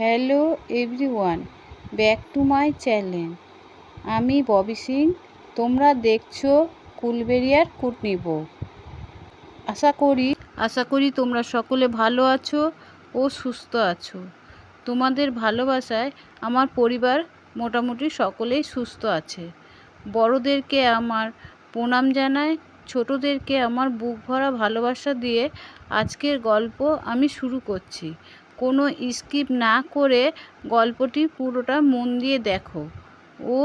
Hello everyone, back to my channel. আমি ববি সিং, তোমরা দেখছ কুলবেরিয়ার কুটনিব। আশা করি আশা করি তোমরা সকলে ভালো আছো ও সুস্থ আছো। তোমাদের ভালোবাসায় আমার পরিবার মোটামুটি সকলেই সুস্থ আছে। বড়দেরকে আমার প্রণাম জানায় ছোটোদেরকে আমার বুক ভরা ভালোবাসা দিয়ে আজকের গল্প আমি শুরু করছি। কোনো স্কিপ না করে গল্পটি পুরোটা মন দিয়ে দেখো। ও,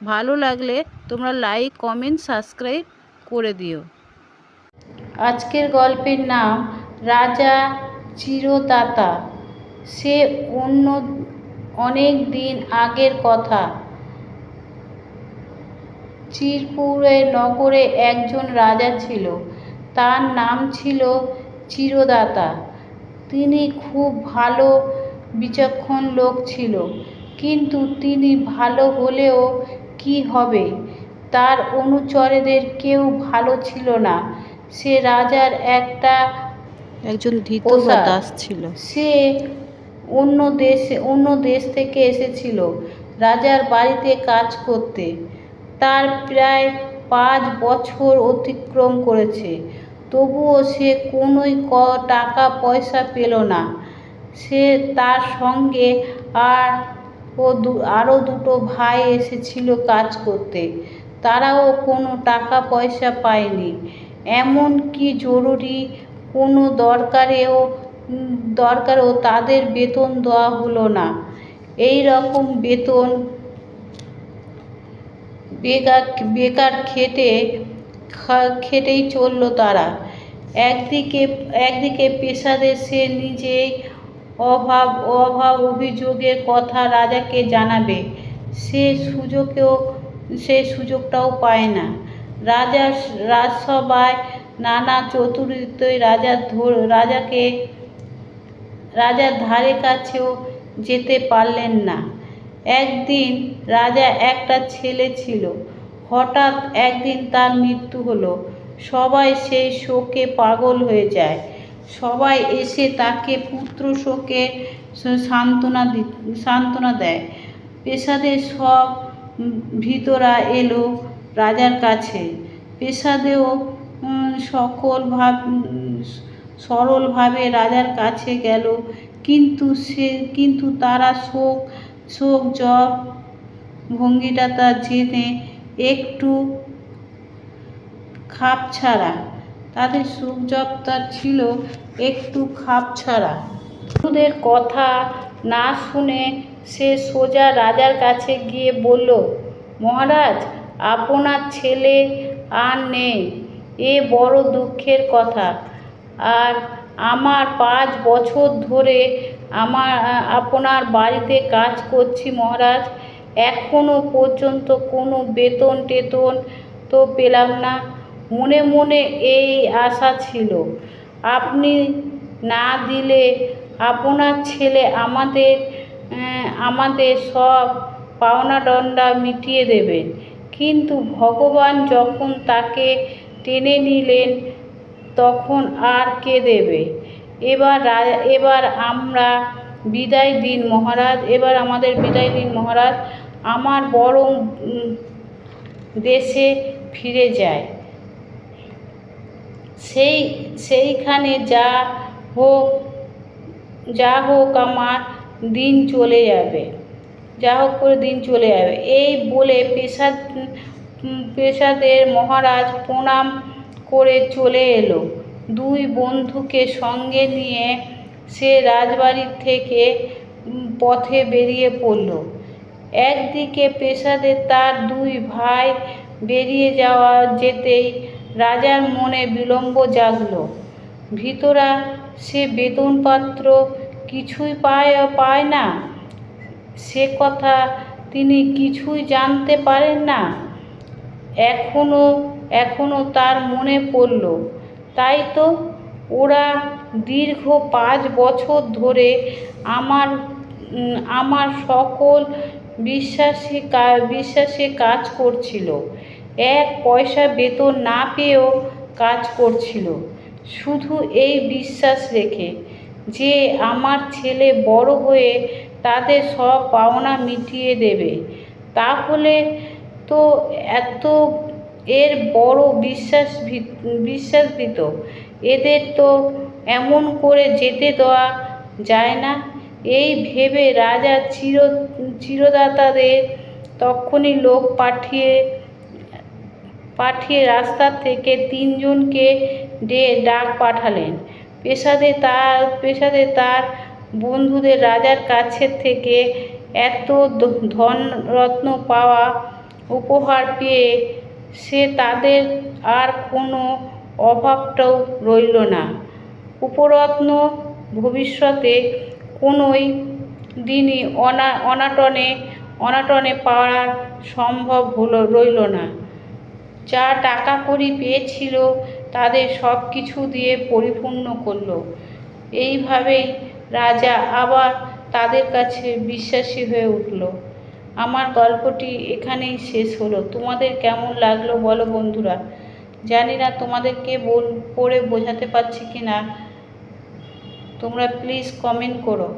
ভালো লাগলে তোমরা লাইক, কমেন্ট, সাবস্ক্রাইব করে দিও। আজকের গল্পের নাম, রাজা চিরদাতা। সে অন্য অনেক দিন আগের কথা। চিরপুরে নগরে একজন রাজা ছিল। তার নাম ছিল চিরদাতা। তিনি খুব ভালো বিচক্ষণ লোক ছিল। কিন্তু তিনি ভালো হলেও কি হবে? তার অনুচরেদের কেউ ভালো ছিল না। সে রাজার একটা একজন ধৃত দাস ছিল। সে অন্য দেশে অন্য দেশ থেকে এসেছিল রাজার বাড়িতে কাজ করতে। তার প্রায় পাঁচ বছর অতিক্রম করেছে। তবুও সে কোনোই ক টাকা পয়সা পেল না। সে তার সঙ্গে আর ও দু, আরও দুটো ভাই এসেছিল কাজ করতে। তারাও কোনো টাকা পয়সা পায়নি। এমন কি জরুরি? কোনো দরকারেও দরকারেও তাদের বেতন দেওয়া হলো না। এই রকম বেতন বেকার বেকার খেটে খেটেই চলল তারা। একদিকে একদিকে পেশাদের সে নিজেই অভাব অভাব অভিযোগের কথা রাজাকে জানাবে। সে সুযোগেও, সে সুযোগটাও পায় না। রাজা রাজসভায় নানা চতুরিতে রাজা রাজাকে, রাজার ধারে কাছেও যেতে পারলেন না। একদিন রাজা একটা ছেলে ছিল। হঠাৎ একদিন তার মৃত্যু হলো। সবাই সেই শোকে পাগল হয়ে যায়। সবাই এসে তাকে পুত্র শোকে সান্ত্বনা দি, সান্ত্বনা দেয়। পেশাদের সব ভিতরা এলো রাজার কাছে। পেশাদেও সকল ভাব সরলভাবে রাজার কাছে গেল। কিন্তু সে, কিন্তু তারা শোক শোক জব ভঙ্গিটা তার জেনে একটু খাপ ছাড়া। তাদের সুখ জবটা ছিল একটু খাপ ছাড়া। ওদের কথা না শুনে সে সোজা রাজার কাছে গিয়ে বলল, মহারাজ, আপনার ছেলে আর নেই। এ বড় দুঃখের কথা। আর আমার পাঁচ বছর ধরে আমার আপনার বাড়িতে কাজ করছি মহারাজ। এখনও পর্যন্ত কোনো বেতন টেতন তো পেলাম না। মনে মনে এই আশা ছিল। আপনি না দিলে আপনার ছেলে আমাদের আমাদের সব পাওনা দণ্ডা মিটিয়ে দেবেন কিন্তু ভগবান যখন তাকে টেনে নিলেন, তখন আর কে দেবে? এবার এবার আমরা বিদায় দিন মহারাজ, এবার আমাদের বিদায় দিন মহারাজ। আমার বরং দেশে ফিরে যায়। সেই, সেইখানে যা হোক যা হোক আমার দিন চলে যাবে। যা হোক করে দিন চলে যাবে। এই বলে পেশাদ পেশাদের মহারাজ প্রণাম করে চলে এলো। দুই বন্ধুকে সঙ্গে নিয়ে সে রাজবাড়ির থেকে পথে বেরিয়ে পড়ল। একদিকে পেশাদের তার দুই ভাই বেরিয়ে যাওয়া যেতেই রাজার মনে বিলম্ব জাগল। ভিতরা সে বেতনপত্র কিছুই পায় পায় না। সে কথা তিনি কিছুই জানতে পারেন না। এখনও এখনও তার মনে পড়ল। তাই তো ওরা দীর্ঘ পাঁচ বছর ধরে আমার আমার সকল বিশ্বাসে বিশ্বাসে কাজ করছিল। এক পয়সা বেতন না পেয়েও কাজ করছিল। শুধু এই বিশ্বাস রেখে যে আমার ছেলে বড় হয়ে তাদের সব পাওনা মিটিয়ে দেবে, তাহলে তো এত এর বড় বিশ্বাস বিশ্বাস দিত এদের তো এমন করে যেতে দেওয়া যায় না। এই ভেবে রাজা চির, চিরদাতাদের তক্ষুনি লোক পাঠিয়ে পাঠিয়ে রাস্তা থেকে তিনজনকে ডে, ডাক পাঠালেন। পেশাদে তার পেশাদে তার বন্ধুদের রাজার কাছে থেকে এত ধনরত্ন পাওয়া উপহার পেয়ে সে তাদের আর কোনো অভাবটাও রইল না। উপরত্ন ভবিষ্যতে কোনোই দিনই অনা, অনাটনে অনাটনে পাওয়ার সম্ভব হলো, রইল না। যা টাকা কড়ি পেয়েছিল তাদের সব কিছু দিয়ে পরিপূর্ণ করল। এইভাবেই রাজা আবার তাদের কাছে বিশ্বাসী হয়ে উঠল। আমার গল্পটি এখানেই শেষ হলো। তোমাদের কেমন লাগল বলো বন্ধুরা? জানি না তোমাদেরকে বল, পড়ে বোঝাতে পারছি কি না তোমরা প্লিজ কমেন্ট করো।